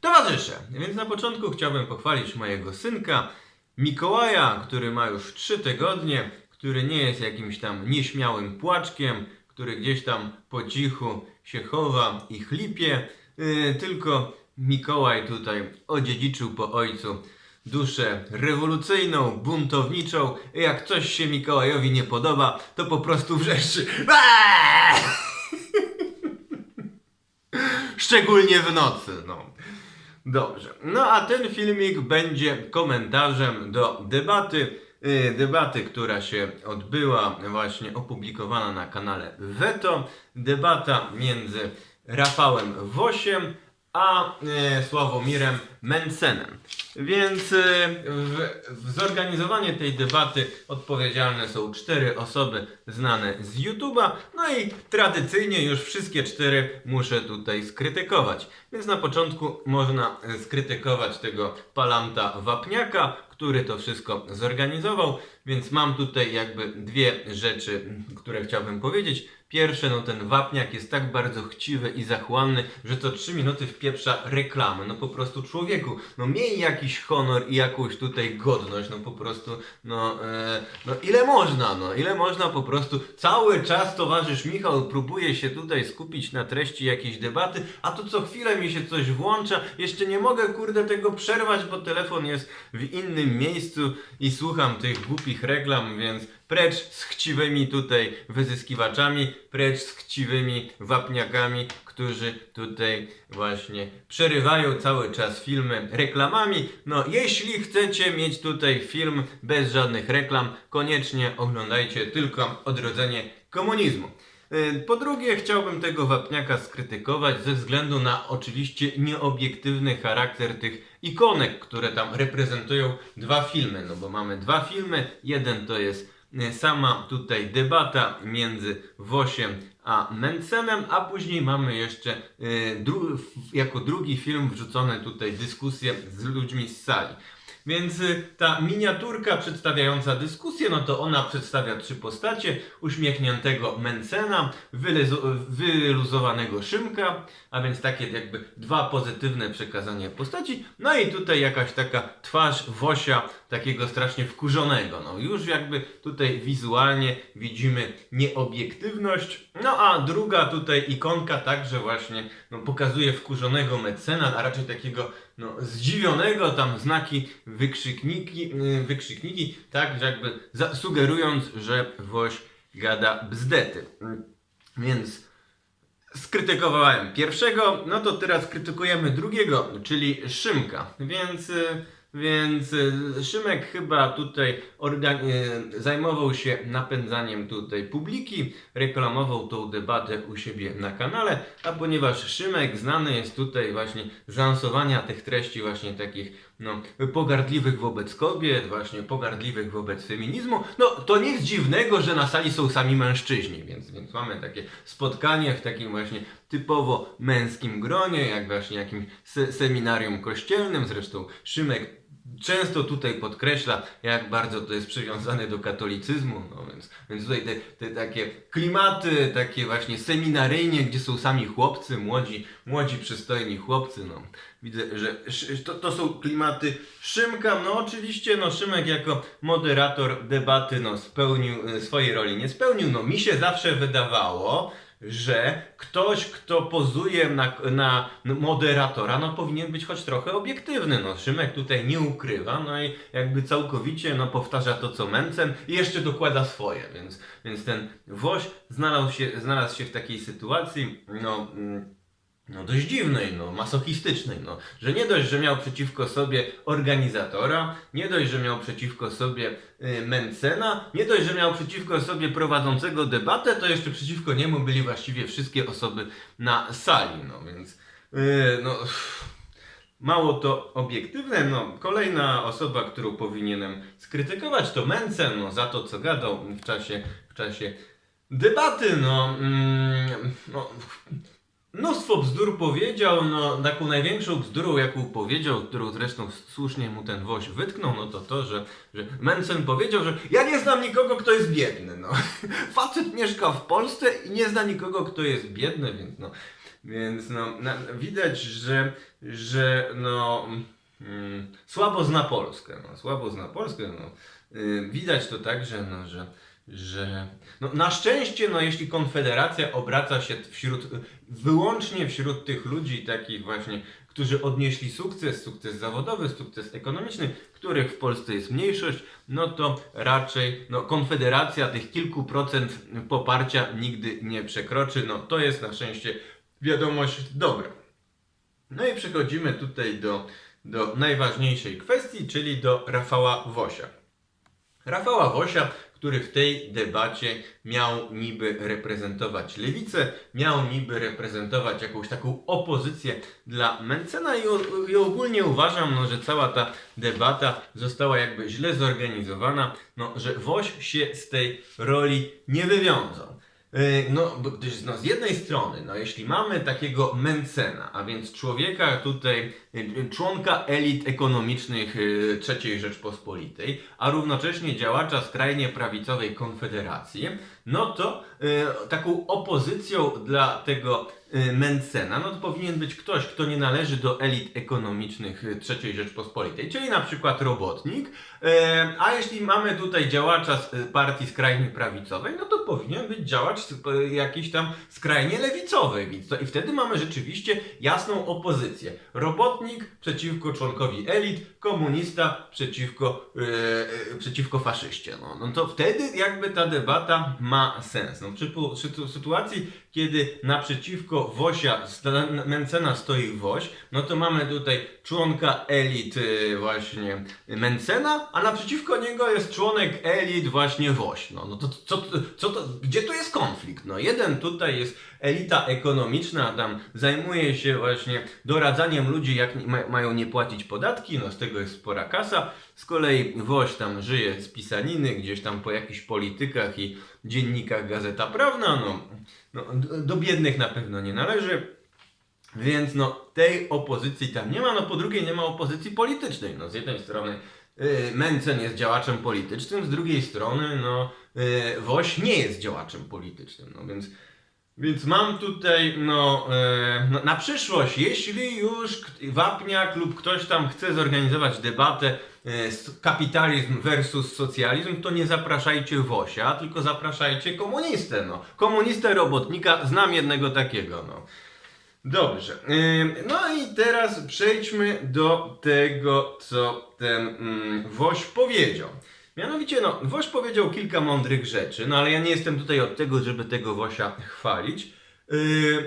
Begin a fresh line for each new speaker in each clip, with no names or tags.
Towarzysze, więc na początku chciałbym pochwalić mojego synka Mikołaja, który ma już 3 tygodnie, który nie jest jakimś tam nieśmiałym płaczkiem, który gdzieś tam po cichu się chowa i chlipie, yy, tylko Mikołaj tutaj odziedziczył po ojcu duszę rewolucyjną, buntowniczą. Jak coś się Mikołajowi nie podoba, to po prostu wrzeszczy. Szczególnie w nocy, no. Dobrze. No a ten filmik będzie komentarzem do debaty. yy, Debaty, która się odbyła, właśnie opublikowana na kanale Veto. Debata między Rafałem Wosiem a e, Sławomirem Mencenem. Więc e, w, w zorganizowanie tej debaty odpowiedzialne są cztery osoby znane z YouTube'a. No i tradycyjnie już wszystkie cztery muszę tutaj skrytykować. Więc na początku można skrytykować tego Palanta Wapniaka, który to wszystko zorganizował. Więc mam tutaj jakby dwie rzeczy, które chciałbym powiedzieć. Pierwsze, no ten wapniak jest tak bardzo chciwy i zachłanny, że co 3 minuty wpieprza reklamę. No po prostu człowieku, no miej jakiś honor i jakąś tutaj godność, no po prostu, no, e, no ile można, no ile można po prostu. Cały czas towarzysz Michał próbuje się tutaj skupić na treści jakiejś debaty, a tu co chwilę mi się coś włącza. Jeszcze nie mogę kurde tego przerwać, bo telefon jest w innym miejscu i słucham tych głupich reklam, więc precz z chciwymi tutaj wyzyskiwaczami, precz z chciwymi wapniakami, którzy tutaj właśnie przerywają cały czas filmy reklamami. No, jeśli chcecie mieć tutaj film bez żadnych reklam, koniecznie oglądajcie tylko odrodzenie komunizmu. Yy, Po drugie, chciałbym tego wapniaka skrytykować ze względu na oczywiście nieobiektywny charakter tych ikonek, które tam reprezentują dwa filmy. No bo mamy dwa filmy. Jeden to jest y, sama tutaj debata między Wosiem a Mencenem, a później mamy jeszcze y, dru- jako drugi film wrzucone tutaj dyskusje z ludźmi z sali. Więc y, ta miniaturka przedstawiająca dyskusję, no to ona przedstawia trzy postacie. Uśmiechniętego Mencena, wyluzowanego Szymka, a więc takie jakby dwa pozytywne przekazania postaci. No i tutaj jakaś taka twarz Wosia, takiego strasznie wkurzonego. No już jakby tutaj wizualnie widzimy nieobiektywność. No a druga tutaj ikonka także właśnie no, pokazuje wkurzonego Mencena, a raczej takiego no, zdziwionego, tam znaki wykrzykniki, yy, wykrzykniki, tak jakby sugerując, że Woś gada bzdety. Więc skrytykowałem pierwszego, no to teraz krytykujemy drugiego, czyli Szymka. Więc, y, więc y, Szymek chyba tutaj y, zajmował się napędzaniem tutaj publiki, reklamował tą debatę u siebie na kanale, a ponieważ Szymek znany jest tutaj właśnie z lansowania tych treści właśnie takich no, pogardliwych wobec kobiet, właśnie pogardliwych wobec feminizmu, no to nic dziwnego, że na sali są sami mężczyźni, więc, więc mamy takie spotkanie w takim właśnie typowo męskim gronie, jak właśnie jakimś se seminarium kościelnym, zresztą Szymek często tutaj podkreśla, jak bardzo to jest przywiązane do katolicyzmu, no więc, więc tutaj te, te takie klimaty, takie właśnie seminaryjnie, gdzie są sami chłopcy, młodzi, młodzi przystojni chłopcy, no. Widzę, że to, to są klimaty Szymka, no oczywiście, no Szymek jako moderator debaty, no spełnił e, swojej roli, nie spełnił, no mi się zawsze wydawało, że ktoś, kto pozuje na, na moderatora, no powinien być choć trochę obiektywny. No, Szymek tutaj nie ukrywa, no i jakby całkowicie no, powtarza to, co Mencen i jeszcze dokłada swoje, więc, więc ten Woś znalazł się, znalazł się w takiej sytuacji, no... Mm, no dość dziwnej, no masochistycznej, no, że nie dość, że miał przeciwko sobie organizatora, nie dość, że miał przeciwko sobie y, Mencena, nie dość, że miał przeciwko sobie prowadzącego debatę, to jeszcze przeciwko niemu byli właściwie wszystkie osoby na sali, no więc y, no mało to obiektywne, no. Kolejna osoba, którą powinienem skrytykować to Mencen, no za to co gadał w czasie, w czasie debaty, no, mm, no Mnóstwo bzdur powiedział, no taką największą bzdurą, jaką powiedział, którą zresztą słusznie mu ten woś wytknął, no to to, że, że Mensen powiedział, że ja nie znam nikogo, kto jest biedny, no. Facet mieszka w Polsce i nie zna nikogo, kto jest biedny, więc no. Więc no, na, widać, że, że no, mm, słabo zna Polskę. No, słabo zna Polskę. No. Y, widać to tak, że, no, że, że no, na szczęście, no, jeśli Konfederacja obraca się wśród, wyłącznie wśród tych ludzi takich właśnie, którzy odnieśli sukces, sukces zawodowy, sukces ekonomiczny, których w Polsce jest mniejszość, no to raczej no, Konfederacja tych kilku procent poparcia nigdy nie przekroczy. No to jest na szczęście wiadomość dobra. No i przechodzimy tutaj do, do najważniejszej kwestii, czyli do Rafała Wosia. Rafała Wosia, który w tej debacie miał niby reprezentować lewicę, miał niby reprezentować jakąś taką opozycję dla Mencena i, i ogólnie uważam, no, że cała ta debata została jakby źle zorganizowana, no, że Woś się z tej roli nie wywiązał. Yy, No, bo no, z jednej strony, no, jeśli mamy takiego Mencena, a więc człowieka tutaj, yy, członka elit ekonomicznych yy, III Rzeczpospolitej, a równocześnie działacza skrajnie prawicowej Konfederacji, no to taką opozycją dla tego yy, Mencena, no to powinien być ktoś, kto nie należy do elit ekonomicznych yy, III Rzeczpospolitej, czyli na przykład robotnik, a jeśli mamy tutaj działacza z partii skrajnie prawicowej, no to powinien być działacz jakiś tam skrajnie lewicowy, więc to, i wtedy mamy rzeczywiście jasną opozycję. Robotnik przeciwko członkowi elit, komunista przeciwko, przeciwko faszyście. No, no to wtedy jakby ta debata ma sens. No, przy tu- sytuacji, kiedy naprzeciwko Wosia, Mencena stoi Woś, no to mamy tutaj członka elit yy, właśnie Mencena, a naprzeciwko niego jest członek elit właśnie Woś. No, no to co, co to, gdzie tu jest konflikt? No jeden tutaj jest elita ekonomiczna, tam zajmuje się właśnie doradzaniem ludzi, jak ma, mają nie płacić podatki, no z tego jest spora kasa. Z kolei Woś tam żyje z pisaniny, gdzieś tam po jakichś politykach i dziennikach Gazeta Prawna, no, no do biednych na pewno nie należy. Więc no tej opozycji tam nie ma, no po drugie nie ma opozycji politycznej. No z jednej strony yy, Mencen jest działaczem politycznym, z drugiej strony no yy, Woś nie jest działaczem politycznym. No więc więc mam tutaj, no, e, no, na przyszłość, jeśli już Wapniak lub ktoś tam chce zorganizować debatę e, kapitalizm versus socjalizm, to nie zapraszajcie Wosia, tylko zapraszajcie komunistę, no. Komunistę robotnika, znam jednego takiego, no. Dobrze. Ym, No i teraz przejdźmy do tego, co ten mm, Woś powiedział. Mianowicie, no, Woś powiedział kilka mądrych rzeczy, no ale ja nie jestem tutaj od tego, żeby tego Wosia chwalić, yy,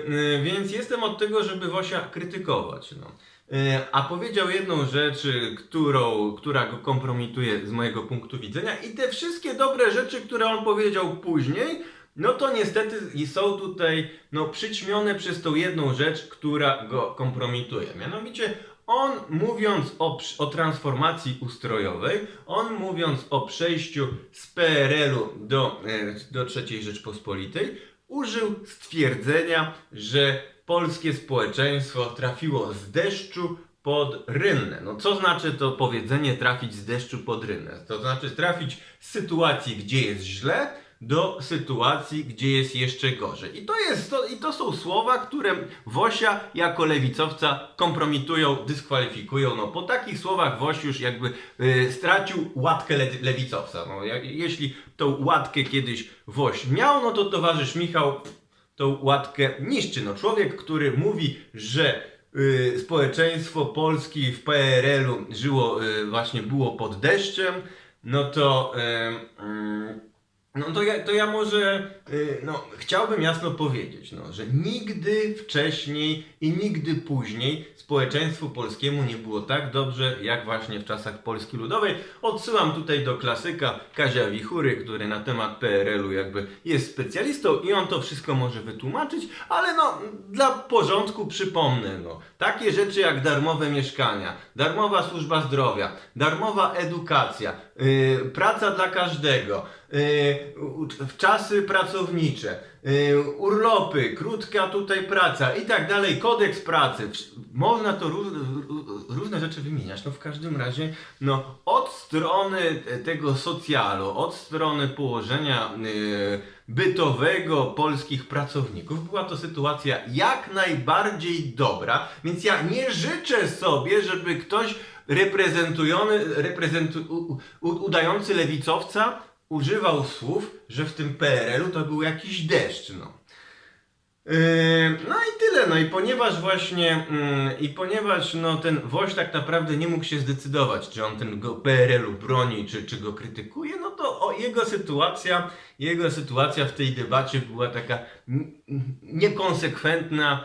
yy, więc jestem od tego, żeby Wosia krytykować. No. Yy, a powiedział jedną rzecz, yy, którą, która go kompromituje z mojego punktu widzenia i te wszystkie dobre rzeczy, które on powiedział później, no to niestety są tutaj no, przyćmione przez tą jedną rzecz, która go kompromituje. Mianowicie on mówiąc o, o transformacji ustrojowej, on mówiąc o przejściu z PRL-u do, e, do III Rzeczpospolitej, użył stwierdzenia, że polskie społeczeństwo trafiło z deszczu pod rynnę. No co znaczy to powiedzenie trafić z deszczu pod rynnę? To znaczy trafić z sytuacji, gdzie jest źle, do sytuacji, gdzie jest jeszcze gorzej. I to, jest, to, I to są słowa, które Wosia jako lewicowca kompromitują, dyskwalifikują. No, po takich słowach Woś już jakby y, stracił łatkę le, lewicowca. No, jeśli tą łatkę kiedyś Woś miał, no to towarzysz Michał tą łatkę niszczy. No, człowiek, który mówi, że y, społeczeństwo Polski w PRL-u żyło, y, właśnie było pod deszczem, no to, y, y, no to, ja, to ja może y, no, chciałbym jasno powiedzieć, no, że nigdy wcześniej i nigdy później społeczeństwu polskiemu nie było tak dobrze, jak właśnie w czasach Polski Ludowej. Odsyłam tutaj do klasyka Kazia Wichury, który na temat PRL-u jakby jest specjalistą i on to wszystko może wytłumaczyć, ale no dla porządku przypomnę, no, takie rzeczy jak darmowe mieszkania, darmowa służba zdrowia, darmowa edukacja, yy, praca dla każdego, yy, czasy pracownicze, yy, urlopy, krótka tutaj praca i tak dalej, kodeks pracy. Można to róż, ró- różne rzeczy wymieniać. No w każdym razie, no od strony tego socjalu, od strony położenia y, bytowego polskich pracowników była to sytuacja jak najbardziej dobra, więc ja nie życzę sobie, żeby ktoś reprezentujony, reprezentu, u, u, udający lewicowca używał słów, że w tym PRL-u to był jakiś deszcz, no. Yy, No i tyle, no i ponieważ właśnie, mm, i ponieważ no ten Woś tak naprawdę nie mógł się zdecydować, czy on ten PRL-u broni, czy, czy go krytykuje, no to o, jego sytuacja, jego sytuacja w tej debacie była taka niekonsekwentna,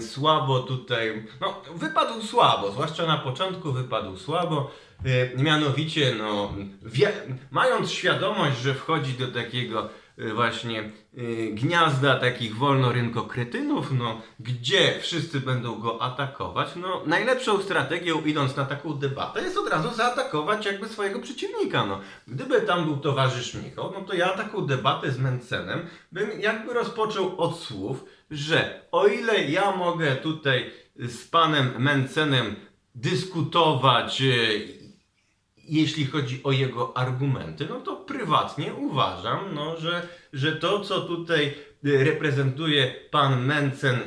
słabo tutaj, no wypadł słabo, zwłaszcza na początku wypadł słabo, yy, mianowicie no, wie, mając świadomość, że wchodzi do takiego y, właśnie y, gniazda takich wolnorynkokretynów, no, gdzie wszyscy będą go atakować, no, najlepszą strategią idąc na taką debatę jest od razu zaatakować jakby swojego przeciwnika, no. Gdyby tam był towarzysz Michał, no to ja taką debatę z Mencenem bym jakby rozpoczął od słów, że o ile ja mogę tutaj z panem Mencenem dyskutować y, jeśli chodzi o jego argumenty, no to prywatnie uważam, no, że, że to, co tutaj reprezentuje pan Mencen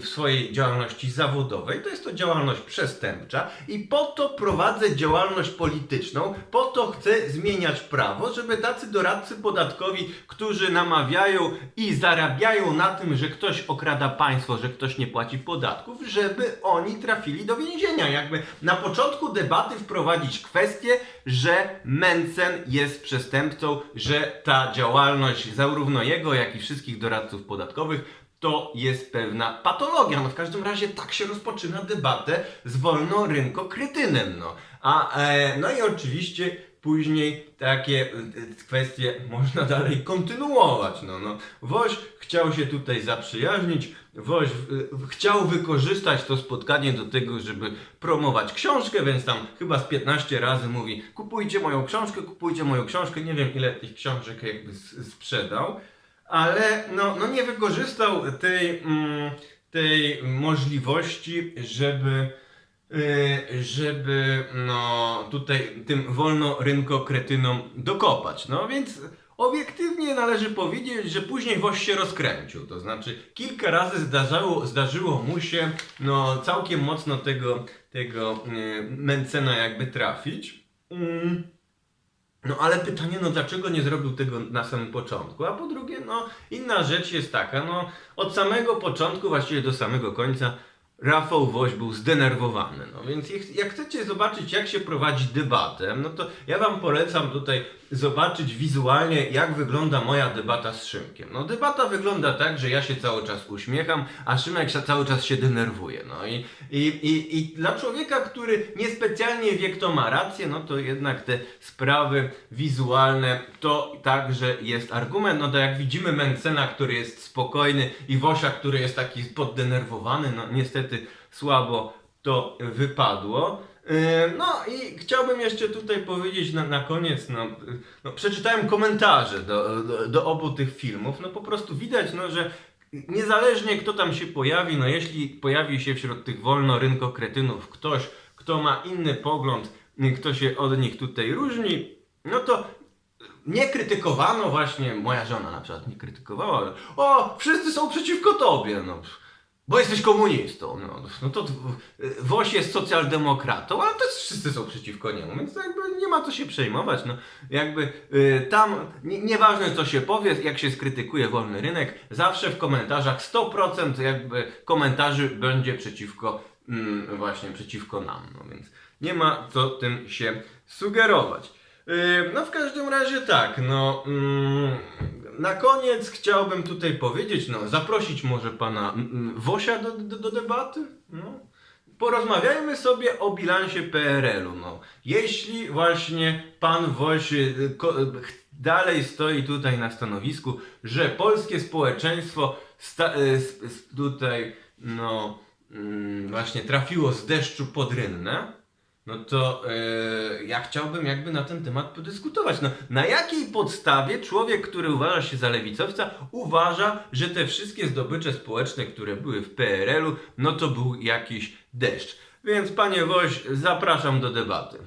w swojej działalności zawodowej, to jest to działalność przestępcza i po to prowadzę działalność polityczną, po to chcę zmieniać prawo, żeby tacy doradcy podatkowi, którzy namawiają i zarabiają na tym, że ktoś okrada państwo, że ktoś nie płaci podatków, żeby oni trafili do więzienia. Jakby na początku debaty wprowadzić kwestię, że Mencen jest przestępcą, że ta działalność zarówno jego, jak i wszystkich doradców podatkowych to jest pewna patologia. No w każdym razie tak się rozpoczyna debatę z wolnorynkokrytynem. No. A, e, no i oczywiście później takie e, kwestie można dalej kontynuować. No, no. Woś chciał się tutaj zaprzyjaźnić, Woś e, chciał wykorzystać to spotkanie do tego, żeby promować książkę, więc tam chyba z 15 razy mówi kupujcie moją książkę, kupujcie moją książkę, nie wiem ile tych książek jakby sprzedał, ale no, no nie wykorzystał tej, mm, tej możliwości, żeby y, żeby no tutaj tym wolnorynkokretynom dokopać. No więc obiektywnie należy powiedzieć, że później Woś się rozkręcił. To znaczy kilka razy zdarzało, zdarzyło mu się no całkiem mocno tego, tego y, Mencena jakby trafić. Mm. No ale pytanie, no dlaczego nie zrobił tego na samym początku? A po drugie, no inna rzecz jest taka, no od samego początku, właściwie do samego końca, Rafał Woś był zdenerwowany. No więc jak- chcecie zobaczyć, jak się prowadzi debatę, no to ja wam polecam tutaj zobaczyć wizualnie, jak wygląda moja debata z Szymkiem. No debata wygląda tak, że ja się cały czas uśmiecham, a Szymek się cały czas się denerwuje. No i, i, i, i dla człowieka, który niespecjalnie wie, kto ma rację, no to jednak te sprawy wizualne to także jest argument. No to jak widzimy Mencena, który jest spokojny i Wosia, który jest taki poddenerwowany, no niestety słabo to wypadło. Yy, No i chciałbym jeszcze tutaj powiedzieć na, na koniec, no, no przeczytałem komentarze do, do, do obu tych filmów, no po prostu widać, no, że niezależnie kto tam się pojawi, no jeśli pojawi się wśród tych wolnorynkokretynów ktoś, kto ma inny pogląd, kto się od nich tutaj różni, no to nie krytykowano właśnie, moja żona na przykład nie krytykowała, o, wszyscy są przeciwko tobie, no. Bo jesteś komunistą, no, no to y, Woś jest socjaldemokratą, ale też wszyscy są przeciwko niemu, więc jakby nie ma co się przejmować, no, jakby y, tam, nie, nieważne co się powie, jak się skrytykuje wolny rynek, zawsze w komentarzach 100% jakby komentarzy będzie przeciwko, mm, właśnie przeciwko nam, no więc nie ma co tym się sugerować. Yy, No w każdym razie tak, no mm, na koniec chciałbym tutaj powiedzieć, no zaprosić może pana mm, mm, Wosia do, do, do debaty, no. Porozmawiajmy sobie o bilansie PRL-u, no. Jeśli właśnie pan Woś y, y, dalej stoi tutaj na stanowisku, że polskie społeczeństwo y, tutaj, no mm, właśnie trafiło z deszczu pod rynnę, no to e, ja chciałbym jakby na ten temat podyskutować. No, na jakiej podstawie człowiek, który uważa się za lewicowca, uważa, że te wszystkie zdobycze społeczne, które były w PRL-u, no to był jakiś deszcz. Więc panie Woś, zapraszam do debaty.